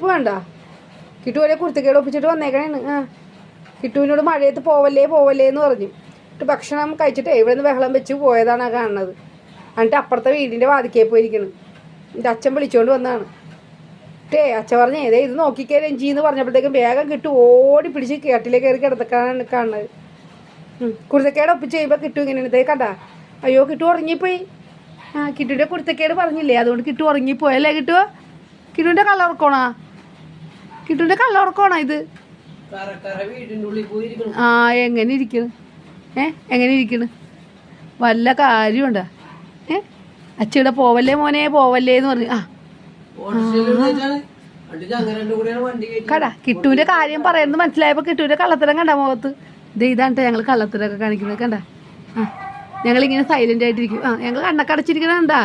ചെരുപ്പ് വേണ്ട. കിട്ടു വരെ കുർത്തക്കേട് ഒപ്പിച്ചിട്ട് വന്നേക്കണേന്ന് ആ. കിട്ടുവിനോട് മഴയത്ത് പോവല്ലേ പോവല്ലേ എന്ന് പറഞ്ഞു. എന്നിട്ട് ഭക്ഷണം കഴിച്ചിട്ട് ഇവിടെ നിന്ന് ബഹളം വെച്ച് പോയതാണ് ആ കാണുന്നത്. എന്നിട്ട് അപ്പുറത്തെ വീടിന്റെ വാതിക്കേ പോയിരിക്കണം. എന്റെ അച്ഛൻ വിളിച്ചുകൊണ്ട് വന്നാണ് ടേ അച്ഛൻ പറഞ്ഞേ ഏതേ ഇത് നോക്കിക്കേ രഞ്ജി എന്ന് പറഞ്ഞപ്പോഴത്തേക്കും വേഗം കിട്ടു ഓടി പിടിച്ച് കേട്ടിലേ കയറി കിടത്തക്കാണ് കാണുന്നത്. കുരുത്തക്കേട് ഒപ്പിച്ച് കഴിയുമ്പോ കിട്ടു ഇങ്ങനെ ഇതേ കണ്ട. അയ്യോ കിട്ടു ഉറങ്ങിപ്പോയി. ആ കിട്ടുവിന്റെ കുരുത്തക്കേട് പറഞ്ഞില്ലേ? അതുകൊണ്ട് കിട്ടു ഉറങ്ങിപ്പോയല്ലേ കിട്ടുവോ കിട്ടു? കളർ കള്ളുറക്കോണാ കിട്ടുവിന്റെ കള്ളുറക്കോണാ ഇത്? ആ എങ്ങനെ ഇരിക്കണ്? ഏ എങ്ങനെ ഇരിക്കണ്? വല്ല കാര്യമുണ്ടാ? ഏ അച്ഛടെ പോവല്ലേ മോനെ? പോവല്ലേ എന്ന് പറഞ്ഞു. ആ. ഞങ്ങൾ കടാ കിട്ടുവിന്റെ കാര്യം പറയുന്നത് മനസ്സിലായപ്പോ കിട്ടുവിന്റെ കള്ളത്തരം കണ്ട മുഖത്ത്. ഇത് ഇതാണ് ഞങ്ങൾ കള്ളത്തരൊക്കെ കാണിക്കുന്നത്. കണ്ട? ആ. ഞങ്ങളിങ്ങനെ സൈലന്റ് ആയിട്ടിരിക്കും. ആ ഞങ്ങൾ കണ്ണക്കടച്ചിരിക്കണ കണ്ടാ?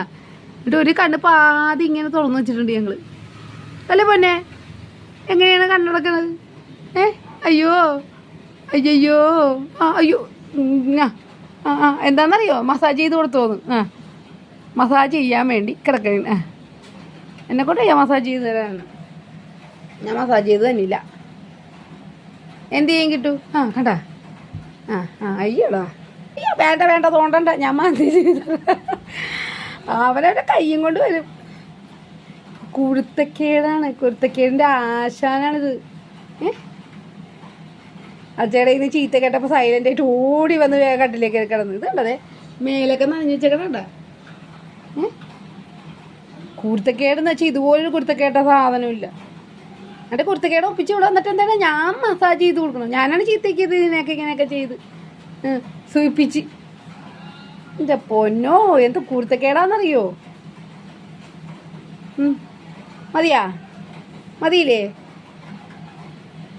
എന്നിട്ട് ഒരു കണ്ണ് പാതി ഇങ്ങനെ തുറന്നു വെച്ചിട്ടുണ്ട് ഞങ്ങൾ. അല്ലേ പൊന്നെ? എങ്ങനെയാണ് കണ്ണടക്കണത്? ഏ? അയ്യോ. അയ്യോ ആ അയ്യോ. ആ ആ ആ. എന്താണെന്നറിയോ? മസാജ് ചെയ്ത് കൊടുത്തോന്ന്. ആ. മസാജ് ചെയ്യാൻ വേണ്ടി കിടക്കണ. ആ. എന്നെ കൊണ്ട് ഞാൻ മസാജ് ചെയ്ത് തരാനാണ്. ഞാൻ മസാജ് ചെയ്ത് തന്നില്ല. എന്ത് ചെയ്യും കിട്ടൂ? ആ കണ്ടാ? ആ ആ അയ്യോടാ. അയ്യോ വേണ്ട വേണ്ട തോണ്ടണ്ട. ഞാൻ മസാജ് ചെയ്ത്. അവനവന്റെ കയ്യും കൊണ്ട് വരും. കുരുത്തക്കേടാണ്. കുരുത്തക്കേടിന്റെ ആശാനാണിത്. ഏഹ് അച്ചയുടെ ഇന്ന് ചീത്ത കേട്ടപ്പോൾ സൈലന്റ് ആയിട്ട് ഓടി വന്ന് വേഗം കട്ടിലേക്ക് കിടന്നു. ഇത് കണ്ടതേ? മേലൊക്കെ നനഞ്ഞു കുരുത്തക്കേടെന്ന് വെച്ചാൽ ഇതുപോലൊരു കുരുത്തക്കേട്ട സാധനമില്ല. എന്നിട്ട് കുരുത്തക്കേട് ഒപ്പിച്ച് ഇവിടെ വന്നിട്ട് എന്താണ്? ഞാൻ മസാജ് ചെയ്ത് കൊടുക്കണം. ഞാനാണ് ചീത്തയ്ക്കത് ഇതിനൊക്കെ ഇങ്ങനെയൊക്കെ ചെയ്ത്. സൂപ്പിച്ച് എന്റെ പൊന്നോ എന്ത് കുരുത്തക്കേടാന്നറിയോ? ഉം. മതിയാ? മതിയില്ലേ?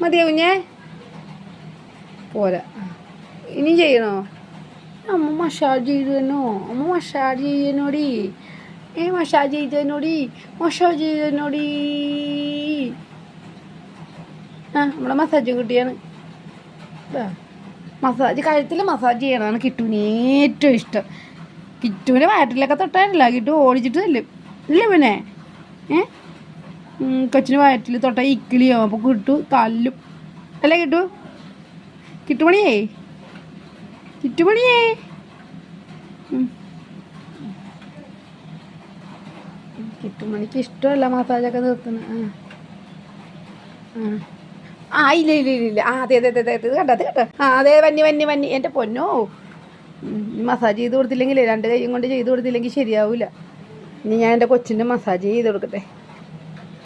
മതിയാ കുഞ്ഞേ? പോരാ. ഇനി ചെയ്യണോ? അമ്മ മസാജ് ചെയ്തു തന്നോ? അമ്മ മസാജ് ചെയ്യുന്നോടി ഏ മസാജ് ചെയ്തതിനോടി മസാജ് ചെയ്തതിനോടി ആ നമ്മുടെ മസാജ് കിട്ടിയാണ്. മസാജ് കഴുത്തിൽ മസാജ് ചെയ്യണതാണ് കിട്ടുവിന് ഏറ്റവും ഇഷ്ടം. കിട്ടുവിന്റെ വയറ്റിലൊക്കെ തൊട്ടാനില്ല. കിട്ടു ഓടിച്ചിട്ട് തല്ലും. ഇല്ല പിന്നെ ഏ? കൊച്ചിന് വയറ്റിൽ തൊട്ട ഇക്കിളിയോ? അപ്പോൾ കിട്ടു തല്ലും. അല്ല കിട്ടു? കിട്ടുമണിയേ? കിട്ടുമണിയേ. കിട്ടുമണിക്ക് ഇഷ്ടമല്ല മസാജൊക്കെ നിർത്തുന്നത് ആ. ഇല്ല ഇല്ല ഇല്ല ഇല്ല. ആ അതെ അതെ അതെ അതെ ഇത് കണ്ടോ അത് കേട്ടോ ആ അതെ വന്നി വന്നി വന്നി. എന്റെ പൊന്നോ. മസാജ് ചെയ്ത് കൊടുത്തില്ലെങ്കിൽ രണ്ട് കൈയും കൊണ്ട് ചെയ്ത് കൊടുത്തില്ലെങ്കിൽ ശരിയാവൂല. ഇനി ഞാൻ എന്റെ കൊച്ചിന്റെ മസാജ് ചെയ്ത് കൊടുക്കട്ടെ.